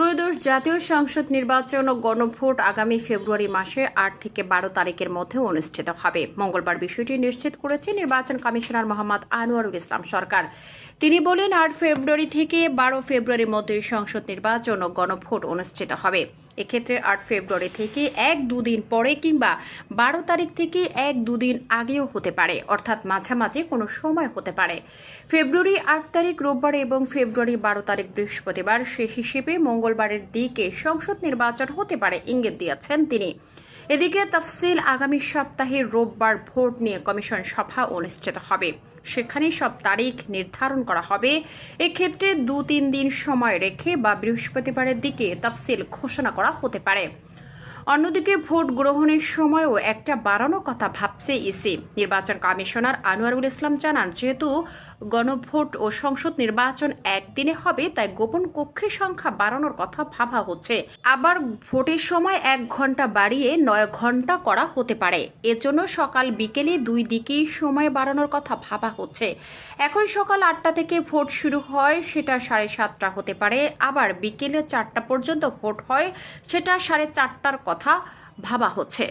ত্রয়োদশ জাতীয় সংসদ নির্বাচন ও গণভোট আগামী ফেব্রুয়ারি মাসে আট থেকে বারো তারিখের মধ্যে অনুষ্ঠিত হবে। মঙ্গলবার বিষয়টি নিশ্চিত করেছে নির্বাচন কমিশনার মোহাম্মদ আনোয়ারুল ইসলাম সরকার। তিনি বলেন, আট ফেব্রুয়ারি থেকে বারো ফেব্রুয়ারির মধ্যে সংসদ নির্বাচন ও গণভোট অনুষ্ঠিত হবে। এক্ষেত্রে আট ফেব্রুয়ারি থেকে এক দুদিন পরে কিংবা বারো তারিখ থেকে এক দুদিন আগেও হতে পারে, অর্থাৎ মাঝামাঝি কোনো সময় হতে পারে। ফেব্রুয়ারি আট তারিখ রোববার এবং ফেব্রুয়ারি বারো তারিখ বৃহস্পতিবার সে হিসেবে মঙ্গলবারের দিকে সংসদ নির্বাচন হতে পারে, ইঙ্গিত দিয়েছেন তিনি। এদিকে তফসিল আগামী সপ্তাহে রোববার ভোট নিয়ে কমিশন সভা অনুষ্ঠিত হবে। সেখানে সব তারিখ নির্ধারণ করা হবে। এক্ষেত্রে দু তিন দিন সময় রেখে বা বৃহস্পতিবারের দিকে তফসিল ঘোষণা করা হতে পারে। অন্যদিকে ভোট গ্রহণের সময়ও একটা বাড়ানোর কথা ভাবছে ইসি। নির্বাচন কমিশনার আনোয়ারুল ইসলাম জানান, যেহেতু গণভোট ও সংসদ নির্বাচন একদিনে হবে, তাই গোপন কক্ষের সংখ্যা বাড়ানোর কথা ভাবা হচ্ছে। আবার ভোটের সময় এক ঘণ্টা বাড়িয়ে নয় ঘণ্টা করা হতে পারে। এজন্য সকাল বিকেলে দুই দিকেই সময় বাড়ানোর কথা ভাবা হচ্ছে। এখন সকাল আটটা থেকে ভোট শুরু হয়, সেটা সাড়ে সাতটা হতে পারে। আবার বিকেলে চারটা পর্যন্ত ভোট হয়, সেটা সাড়ে চারটার কথা। ভাবা হচ্ছে।